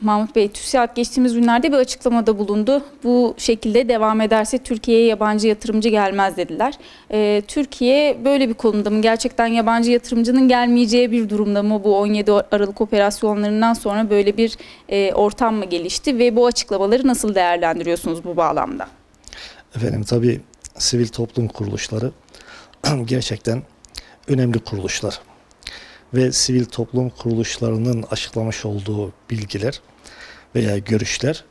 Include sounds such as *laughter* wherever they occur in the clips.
Mahmut Bey, TÜSİAD geçtiğimiz günlerde bir açıklamada bulundu. Bu şekilde devam ederse Türkiye'ye yabancı yatırımcı gelmez dediler. Ee, Türkiye böyle bir konumda mı? Gerçekten yabancı yatırımcının gelmeyeceği bir durumda mı? Bu 17 Aralık operasyonlarından sonra böyle bir e, ortam mı gelişti? Ve bu açıklamaları nasıl değerlendiriyorsunuz bu bağlamda? Efendim tabii sivil toplum kuruluşları *clears throat* gerçekten önemli kuruluşlar. Ve sivil toplum kuruluşlarının açıklamış olduğu bilgiler veya görüşler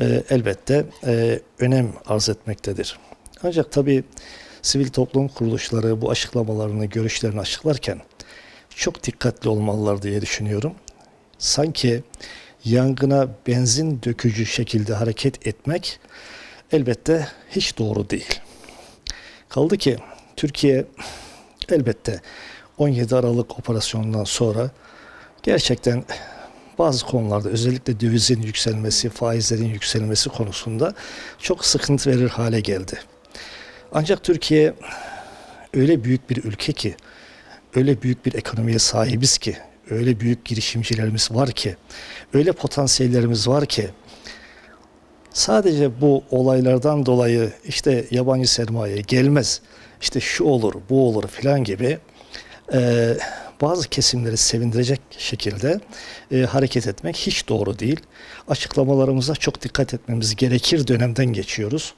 e, elbette e, önem arz etmektedir. Ancak tabii sivil toplum kuruluşları bu açıklamalarını, görüşlerini açıklarken çok dikkatli olmalılar diye düşünüyorum. Sanki yangına benzin dökücü şekilde hareket etmek elbette hiç doğru değil. Kaldı ki Türkiye elbette 17 Aralık operasyonundan sonra gerçekten bazı konularda özellikle dövizin yükselmesi, faizlerin yükselmesi konusunda çok sıkıntı verir hale geldi. Ancak Türkiye öyle büyük bir ülke ki, öyle büyük bir ekonomiye sahibiz ki, öyle büyük girişimcilerimiz var ki, öyle potansiyellerimiz var ki sadece bu olaylardan dolayı işte yabancı sermaye gelmez, işte şu olur, bu olur filan gibi e, bazı kesimleri sevindirecek şekilde e, hareket etmek hiç doğru değil. Açıklamalarımıza çok dikkat etmemiz gerekir dönemden geçiyoruz.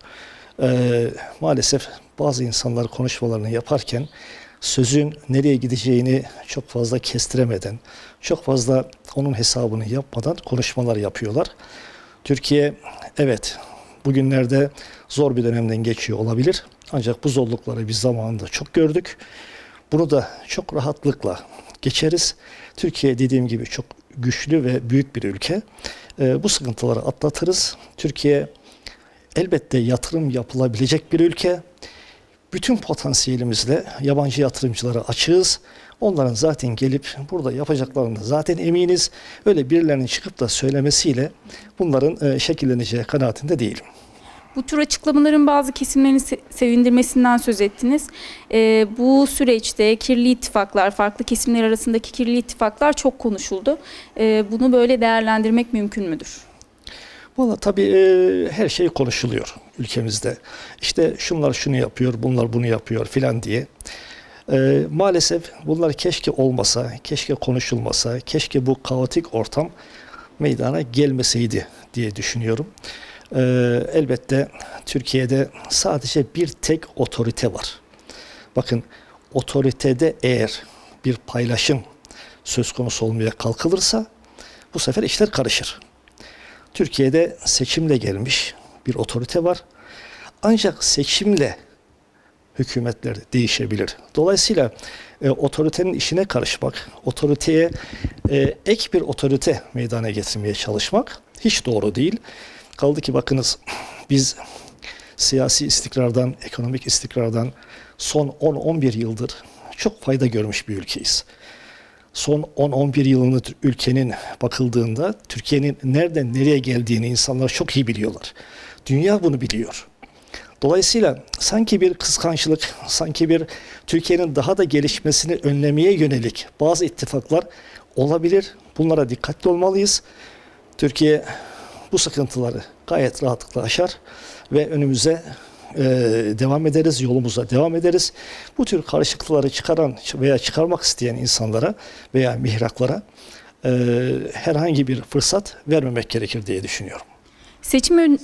E, maalesef bazı insanlar konuşmalarını yaparken sözün nereye gideceğini çok fazla kestiremeden, çok fazla onun hesabını yapmadan konuşmalar yapıyorlar. Türkiye evet bugünlerde zor bir dönemden geçiyor olabilir. Ancak bu zorlukları biz zamanında çok gördük. Bunu da çok rahatlıkla geçeriz. Türkiye dediğim gibi çok güçlü ve büyük bir ülke. Ee, bu sıkıntıları atlatırız. Türkiye elbette yatırım yapılabilecek bir ülke. Bütün potansiyelimizle yabancı yatırımcılara açığız. Onların zaten gelip burada yapacaklarını zaten eminiz. Öyle birilerinin çıkıp da söylemesiyle bunların e, şekilleneceği kanaatinde değilim. Bu tür açıklamaların bazı kesimlerini se- sevindirmesinden söz ettiniz. Ee, bu süreçte kirli ittifaklar, farklı kesimler arasındaki kirli ittifaklar çok konuşuldu. Ee, bunu böyle değerlendirmek mümkün müdür? Valla tabii e, her şey konuşuluyor ülkemizde. İşte şunlar şunu yapıyor, bunlar bunu yapıyor filan diye. E, maalesef bunlar keşke olmasa, keşke konuşulmasa, keşke bu kaotik ortam meydana gelmeseydi diye düşünüyorum. E, elbette Türkiye'de sadece bir tek otorite var. Bakın otoritede eğer bir paylaşım söz konusu olmaya kalkılırsa bu sefer işler karışır. Türkiye'de seçimle gelmiş bir otorite var. Ancak seçimle hükümetler değişebilir. Dolayısıyla e, otoritenin işine karışmak, otoriteye e, ek bir otorite meydana getirmeye çalışmak hiç doğru değil. Kaldı ki bakınız biz siyasi istikrardan, ekonomik istikrardan son 10-11 yıldır çok fayda görmüş bir ülkeyiz son 10-11 yılını ülkenin bakıldığında Türkiye'nin nereden nereye geldiğini insanlar çok iyi biliyorlar. Dünya bunu biliyor. Dolayısıyla sanki bir kıskançlık, sanki bir Türkiye'nin daha da gelişmesini önlemeye yönelik bazı ittifaklar olabilir. Bunlara dikkatli olmalıyız. Türkiye bu sıkıntıları gayet rahatlıkla aşar ve önümüze e, devam ederiz, yolumuza devam ederiz. Bu tür karışıklıkları çıkaran veya çıkarmak isteyen insanlara veya mihraklara e, herhangi bir fırsat vermemek gerekir diye düşünüyorum. Seçim